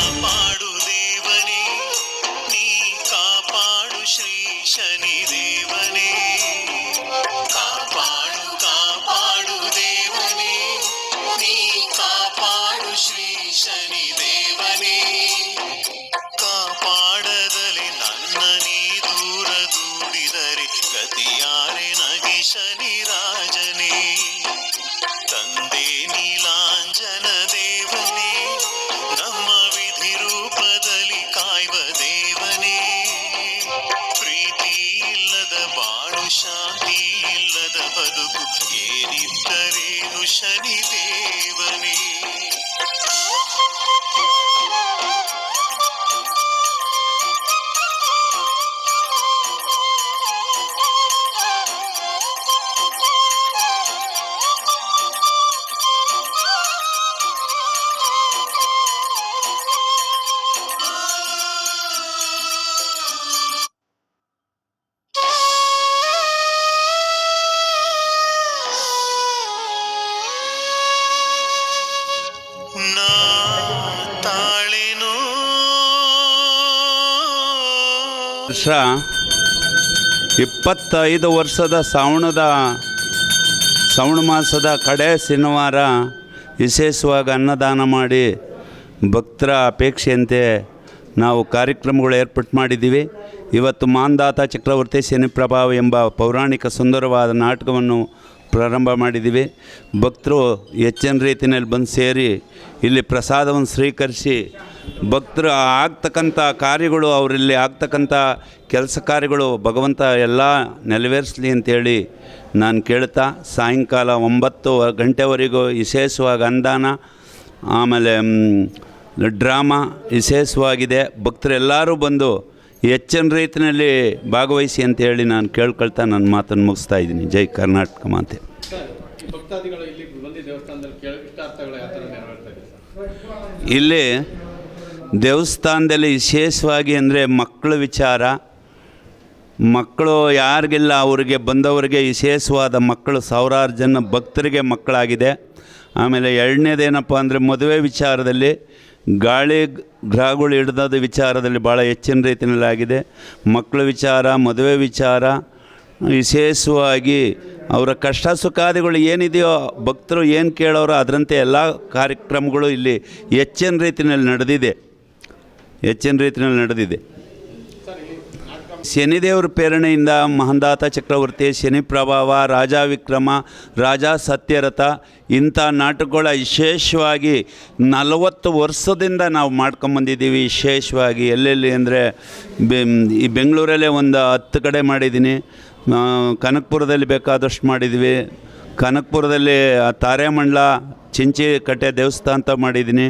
ಕಾಪಾಡು ದೇವನೇ, ನೀ ಕಾಪಾಡು ಶ್ರೀ ಶನಿ ದೇವನೇ. ಕಾಪಾಡು ಕಾಪಾಡು ದೇವನೇ, ನೀ ಕಾಪಾಡು ಶ್ರೀ ಶನಿ ದೇವನೇ. ಕಾಪಾಡದಲ್ಲಿ ನನ್ನ ನೀ ದೂರ ದೂಡಿದರೆ ಗತಿಯಾರೆ ನಗಿ ಶನಿ ಏನಿದ್ದರೇನು ಶನಿ ವರ್ಷ ಇಪ್ಪತ್ತೈದು ವರ್ಷದ ಶ್ರಾವಣದ, ಶ್ರಾವಣ ಮಾಸದ ಕಡೆ ಶನಿವಾರ ವಿಶೇಷವಾಗಿ ಅನ್ನದಾನ ಮಾಡಿ ಭಕ್ತರ ಅಪೇಕ್ಷೆಯಂತೆ ನಾವು ಕಾರ್ಯಕ್ರಮಗಳು ಏರ್ಪಾಟ್ ಮಾಡಿದ್ದೀವಿ. ಇವತ್ತು ಮಾಂದಾತ ಚಕ್ರವರ್ತಿ ಶನಿಪ್ರಭಾವ ಎಂಬ ಪೌರಾಣಿಕ ಸುಂದರವಾದ ನಾಟಕವನ್ನು ಪ್ರಾರಂಭ ಮಾಡಿದ್ದೀವಿ. ಭಕ್ತರು ಹೆಚ್ಚಿನ ರೀತಿಯಲ್ಲಿ ಬಂದು ಸೇರಿ ಇಲ್ಲಿ ಪ್ರಸಾದವನ್ನು ಸ್ವೀಕರಿಸಿ ಭಕ್ತರು ಆಗ್ತಕ್ಕಂಥ ಕಾರ್ಯಗಳು ಅವರಲ್ಲಿ ಆಗ್ತಕ್ಕಂಥ ಕೆಲಸ ಕಾರ್ಯಗಳು ಭಗವಂತ ಎಲ್ಲ ನೆರವೇರಿಸಲಿ ಅಂತೇಳಿ ನಾನು ಕೇಳ್ತಾ. ಸಾಯಂಕಾಲ ಒಂಬತ್ತು ಗಂಟೆವರೆಗೂ ವಿಶೇಷವಾಗಿ ಅಂದಾನ ಆಮೇಲೆ ಡ್ರಾಮಾ ವಿಶೇಷವಾಗಿದೆ. ಭಕ್ತರೆಲ್ಲರೂ ಬಂದು ಹೆಚ್ಚಿನ ರೀತಿಯಲ್ಲಿ ಭಾಗವಹಿಸಿ ಅಂತೇಳಿ ನಾನು ಕೇಳ್ಕೊಳ್ತಾ ನನ್ನ ಮಾತನ್ನು ಮುಗಿಸ್ತಾ ಇದ್ದೀನಿ. ಜೈ ಕರ್ನಾಟಕ ಮಾತೆ. ಇಲ್ಲಿ ದೇವಸ್ಥಾನದಲ್ಲಿ ವಿಶೇಷವಾಗಿ ಅಂದರೆ ಮಕ್ಕಳ ವಿಚಾರ, ಮಕ್ಕಳು ಯಾರಿಗಿಲ್ಲ ಅವರಿಗೆ ಬಂದವರಿಗೆ ವಿಶೇಷವಾದ ಮಕ್ಕಳು, ಸಾವಿರಾರು ಜನ ಭಕ್ತರಿಗೆ ಮಕ್ಕಳಾಗಿದೆ. ಆಮೇಲೆ ಎರಡನೇದೇನಪ್ಪ ಅಂದರೆ ಮದುವೆ ವಿಚಾರದಲ್ಲಿ ಗಾಳಿ ಗ್ರಹಗಳು ಹಿಡ್ದದ ವಿಚಾರದಲ್ಲಿ ಭಾಳ ಹೆಚ್ಚಿನ ರೀತಿಯಲ್ಲಿ ಆಗಿದೆ. ಮಕ್ಕಳ ವಿಚಾರ, ಮದುವೆ ವಿಚಾರ, ವಿಶೇಷವಾಗಿ ಅವರ ಕಷ್ಟ ಸುಖಾದಿಗಳು ಏನಿದೆಯೋ, ಭಕ್ತರು ಏನು ಕೇಳೋರೋ ಅದರಂತೆ ಎಲ್ಲ ಕಾರ್ಯಕ್ರಮಗಳು ಇಲ್ಲಿ ಹೆಚ್ಚಿನ ರೀತಿಯಲ್ಲಿ ನಡೆದಿದೆ. ಹೆಚ್ಚಿನ ರೀತಿಯಲ್ಲಿ ನಡೆದಿದೆ. ಶನಿದೇವರ ಪ್ರೇರಣೆಯಿಂದ ಮಹಂದಾತ ಚಕ್ರವರ್ತಿ, ಶನಿ ಪ್ರಭಾವ, ರಾಜ ವಿಕ್ರಮ, ರಾಜ ಸತ್ಯರಥ ಇಂಥ ನಾಟಕಗಳ ವಿಶೇಷವಾಗಿ ನಲವತ್ತು ವರ್ಷದಿಂದ ನಾವು ಮಾಡ್ಕೊಂಬಂದಿದ್ದೀವಿ ವಿಶೇಷವಾಗಿ ಎಲ್ಲೆಲ್ಲಿ ಅಂದರೆ ಈ ಬೆಂಗಳೂರಲ್ಲೇ ಒಂದು ಹತ್ತು ಕಡೆ ಮಾಡಿದ್ದೀನಿ. ಕನಕಪುರದಲ್ಲಿ ಬೇಕಾದಷ್ಟು ಮಾಡಿದ್ವಿ ಕನಕಪುರದಲ್ಲಿ ತಾರೆಮಂಡ್ಲ ಚಿಂಚಿ ಕಟ್ಟೆ ದೇವಸ್ಥಾನ ಅಂತ ಮಾಡಿದ್ದೀನಿ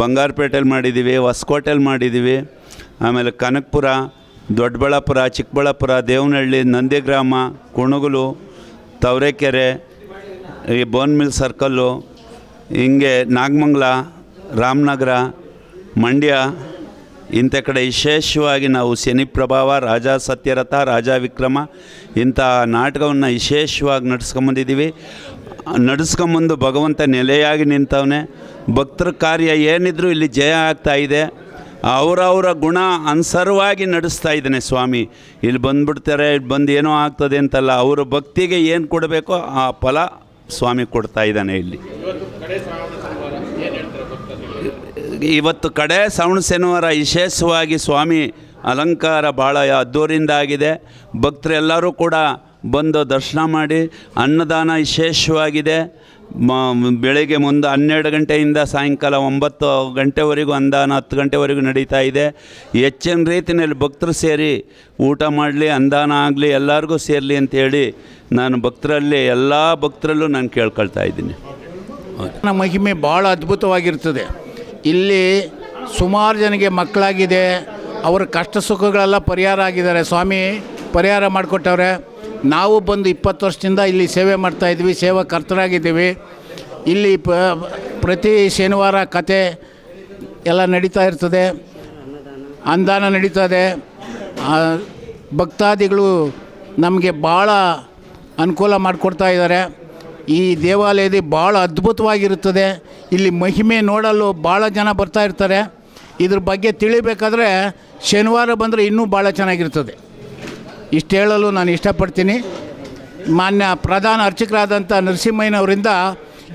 ಬಂಗಾರಪೇಟೆಯಲ್ಲಿ ಮಾಡಿದ್ದೀವಿ ಹೊಸಕೋಟೆಯಲ್ಲಿ ಮಾಡಿದ್ದೀವಿ, ಆಮೇಲೆ ಕನಕಪುರ, ದೊಡ್ಡಬಳ್ಳಾಪುರ, ಚಿಕ್ಕಬಳ್ಳಾಪುರ, ದೇವನಹಳ್ಳಿ, ನಂದಿಗ್ರಾಮ, ಕುಣುಗುಲು, ತವರೆಕೆರೆ, ಈ ಬೋನ್ ಮಿಲ್ ಸರ್ಕಲ್ಲು ಹಿಂಗೆ ನಾಗಮಂಗಲ, ರಾಮನಗರ, ಮಂಡ್ಯ, ಇಂಥ ಕಡೆ ವಿಶೇಷವಾಗಿ ನಾವು ಶನಿ ಪ್ರಭಾವ ರಾಜ ಸತ್ಯರಥ, ರಾಜ ವಿಕ್ರಮ ಇಂಥ ನಾಟಕವನ್ನು ವಿಶೇಷವಾಗಿ ನಡ್ಸ್ಕೊಂಬಂದಿದ್ದೀವಿ. ನಡ್ಸ್ಕೊಂಬಂದು ಭಗವಂತ ನೆಲೆಯಾಗಿ ನಿಂತವನೇ. ಭಕ್ತರ ಕಾರ್ಯ ಏನಿದ್ರು ಇಲ್ಲಿ ಜಯ ಆಗ್ತಾ ಇದೆ. ಅವರವರ ಗುಣ ಅನುಸರವಾಗಿ ನಡೆಸ್ತಾ ಇದ್ದಾನೆ ಸ್ವಾಮಿ. ಇಲ್ಲಿ ಬಂದುಬಿಡ್ತಾರೆ, ಇಲ್ಲಿ ಬಂದು ಏನೋ ಆಗ್ತದೆ ಅಂತಲ್ಲ, ಅವರ ಭಕ್ತಿಗೆ ಏನು ಕೊಡಬೇಕೋ ಆ ಫಲ ಸ್ವಾಮಿ ಕೊಡ್ತಾ ಇದ್ದಾನೆ ಇಲ್ಲಿ. ಇವತ್ತು ಕಡೆ ಶ್ರಾವಣ ಶನಿವಾರ ವಿಶೇಷವಾಗಿ ಸ್ವಾಮಿ ಅಲಂಕಾರ ಭಾಳ ಅದ್ದೂರಿಂದ ಆಗಿದೆ. ಭಕ್ತರೆಲ್ಲರೂ ಕೂಡ ಬಂದು ದರ್ಶನ ಮಾಡಿ, ಅನ್ನದಾನ ವಿಶೇಷವಾಗಿದೆ. ಬೆಳಗ್ಗೆ ಮುಂದೆ ಹನ್ನೆರಡು ಗಂಟೆಯಿಂದ ಸಾಯಂಕಾಲ ಒಂಬತ್ತು ಗಂಟೆವರೆಗೂ ಅನ್ನದಾನ ಹತ್ತು ಗಂಟೆವರೆಗೂ ನಡೀತಾ ಇದೆ. ಹೆಚ್ಚಿನ ರೀತಿಯಲ್ಲಿ ಭಕ್ತರು ಸೇರಿ ಊಟ ಮಾಡಲಿ ಅನ್ನದಾನ ಆಗಲಿ, ಎಲ್ಲರಿಗೂ ಸೇರಲಿ ಅಂತೇಳಿ ನಾನು ಭಕ್ತರಲ್ಲಿ, ಎಲ್ಲ ಭಕ್ತರಲ್ಲೂ ನಾನು ಕೇಳ್ಕೊಳ್ತಾ ಇದ್ದೀನಿ. ಮಹಿಮೆ ಭಾಳ ಅದ್ಭುತವಾಗಿರ್ತದೆ. ಇಲ್ಲಿ ಸುಮಾರು ಜನಕ್ಕೆ ಮಕ್ಕಳಾಗಿದೆ, ಅವರ ಕಷ್ಟ ಸುಖಗಳೆಲ್ಲ ಪರಿಹಾರ ಆಗಿದ್ದಾರೆ. ಸ್ವಾಮಿ ಪರಿಹಾರ ಮಾಡಿಕೊಟ್ಟವ್ರೆ. ನಾವು ಬಂದು ಇಪ್ಪತ್ತು ವರ್ಷದಿಂದ ಇಲ್ಲಿ ಸೇವೆ ಮಾಡ್ತಾಯಿದ್ವಿ ಸೇವಾ ಕರ್ತರಾಗಿದ್ದೀವಿ ಇಲ್ಲಿ ಪ, ಪ್ರತಿ ಶನಿವಾರ ಕತೆ ಎಲ್ಲ ನಡೀತಾ ಇರ್ತದೆ, ಅನುದಾನ ನಡೀತದೆ ಭಕ್ತಾದಿಗಳು ನಮಗೆ ಭಾಳ ಅನುಕೂಲ ಮಾಡಿಕೊಡ್ತಾ ಇದ್ದಾರೆ. ಈ ದೇವಾಲಯದಲ್ಲಿ ಭಾಳ ಅದ್ಭುತವಾಗಿರುತ್ತದೆ. ಇಲ್ಲಿ ಮಹಿಮೆ ನೋಡಲು ಭಾಳ ಜನ ಬರ್ತಾ ಇರ್ತಾರೆ. ಇದ್ರ ಬಗ್ಗೆ ತಿಳಿಬೇಕಾದ್ರೆ ಶನಿವಾರ ಬಂದರೆ ಇನ್ನೂ ಭಾಳ ಚೆನ್ನಾಗಿರ್ತದೆ. ಇಷ್ಟು ಹೇಳಲು ನಾನು ಇಷ್ಟಪಡ್ತೀನಿ. ಮಾನ್ಯ ಪ್ರಧಾನ ಅರ್ಚಕರಾದಂಥ ನರಸಿಂಹಯ್ಯನವರಿಂದ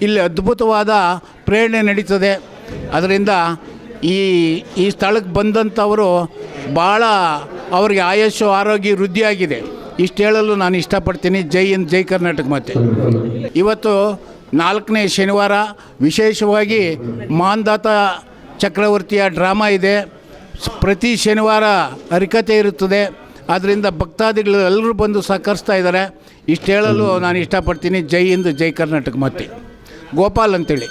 ಇಲ್ಲಿ ಅದ್ಭುತವಾದ ಪ್ರೇರಣೆ ನಡೀತದೆ. ಅದರಿಂದ ಈ ಈ ಸ್ಥಳಕ್ಕೆ ಬಂದಂಥವರು ಭಾಳ ಅವರಿಗೆ ಆಯಸ್ಸು, ಆರೋಗ್ಯ, ವೃದ್ಧಿಯಾಗಿದೆ. ಇಷ್ಟು ಹೇಳಲು ನಾನು ಇಷ್ಟಪಡ್ತೀನಿ. ಜೈ ಹಿಂದ್, ಜೈ ಕರ್ನಾಟಕ ಮತ್ತೆ ಇವತ್ತು ನಾಲ್ಕನೇ ಶನಿವಾರ ವಿಶೇಷವಾಗಿ ಮಾನ್ದಾತ ಚಕ್ರವರ್ತಿಯ ಡ್ರಾಮಾ ಇದೆ. ಪ್ರತಿ ಶನಿವಾರ ಹರಿಕತೆ ಇರುತ್ತದೆ. ಆದ್ದರಿಂದ ಭಕ್ತಾದಿಗಳು ಎಲ್ಲರೂ ಬಂದು ಸಹಕರಿಸ್ತಾ ಇದ್ದಾರೆ. ಇಷ್ಟು ಹೇಳಲು ನಾನು ಇಷ್ಟಪಡ್ತೀನಿ. ಜೈ ಹಿಂದ್, ಜೈ ಕರ್ನಾಟಕ ಮತ್ತೆ ಗೋಪಾಲ್ ಅಂತೇಳಿ.